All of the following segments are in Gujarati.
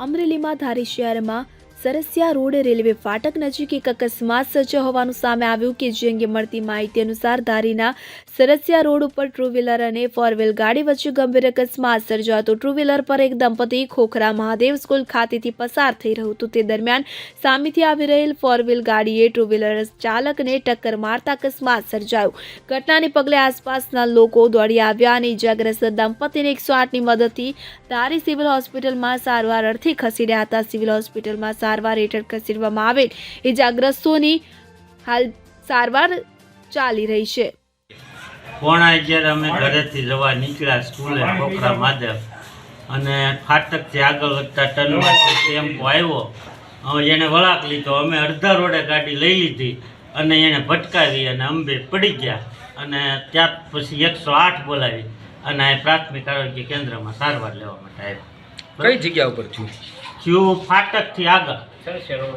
અમરેલીમાં ધારી શહેરમાં સરસિયા રોડ રેલવે ફાટક નજીક એક અકસ્માત સર્જાયો હોવાનું સામે આવ્યું કે જે અંગે મળતી માહિતી અનુસાર ધારીના સરસિયા રોડ ઉપર ટુ વ્હીલર અને ફોર વ્હીલ ગાડી વચ્ચે ગંભીર અકસ્માત સર્જાયો હતો. ટુ વ્હીલર પર એક દંપતી ખોખરા મહાદેવ સ્કૂલ ખાતેથી પસાર થઈ રહ્યું હતું. તે દરમિયાન સામેથી આવી રહેલ ફોર વ્હીલ ગાડીએ ટુ વ્હીલર ચાલકને ટક્કર મારતા અકસ્માત સર્જાયો. ઘટનાને પગલે આસપાસના લોકો દોડી આવ્યા અને ઇજાગ્રસ્ત દંપતીને એકસો આઠની મદદથી ધારી સિવિલ હોસ્પિટલમાં સારવાર અર્થે ખસેડ્યા હતા. સિવિલ હોસ્પિટલમાં સારવાર હેઠળ ખસેડવામાં આવેલ. ઇજાગ્રસ્તોની હાલ સારવાર ચાલી રહી છે. પોણા અગિયાર અમે ઘરેથી જવા નીકળ્યા સ્કૂલે ખોખરા માધવ. અને ફાટકથી આગળ વધતા ટર્નમાંથી ટેમ્પો આવ્યો. એને વળાક લીધો. અમે અડધા રોડે ગાડી લઈ લીધી અને એને ભટકાવી અને અંબે પડી ગયા. અને ત્યાર પછી એકસો આઠ બોલાવી અને પ્રાથમિક આરોગ્ય કેન્દ્રમાં સારવાર લેવા માટે આવ્યા. કઈ જગ્યા ઉપર છું થયું ફાટકથી આગળ.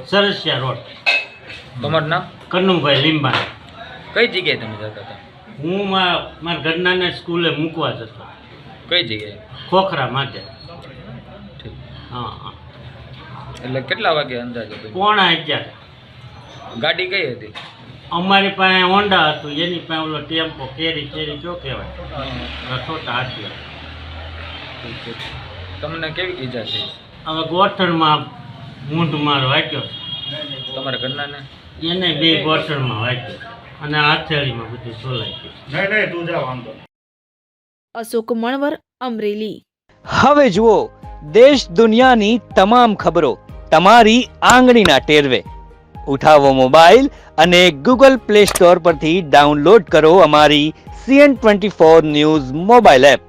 સરસિયા રોડ. તમારું નામ? કનુભાઈ લીંબા કઈ જગ્યાએ તમે જતા હતા? હું મારા ઘરનાને સ્કૂલે મૂકવા જતો. કઈ જગ્યાએ? ખોખરા માટે. હા હા. એટલે કેટલા વાગે અંદાજે? પોણા અગિયાર. ગાડી કઈ હતી? અમારી પાસે હોન્ડા હતું એની પાસે ઓલો ટેમ્પો કેરી કેરી જો કહેવાય. રસોટા હાથીઓ. તમને કેવી ઈજા થઈ? હવે ગોઠણમાં મૂંઢ મારો વાગ્યો તમારા ઘરનાને? એને બે ગોઠણમાં વાગ્યો અને હાથેળીમાં બધું સોલાઈ ગયું. અશોક મણવર અમરેલી. હવે જુઓ દેશ દુનિયાની તમામ ખબરો તમારી આંગળીના ટેરવે. ઉઠાવો મોબાઈલ અને ગૂગલ પ્લે સ્ટોર પરથી ડાઉનલોડ કરો અમારી CN twenty four news mobile app.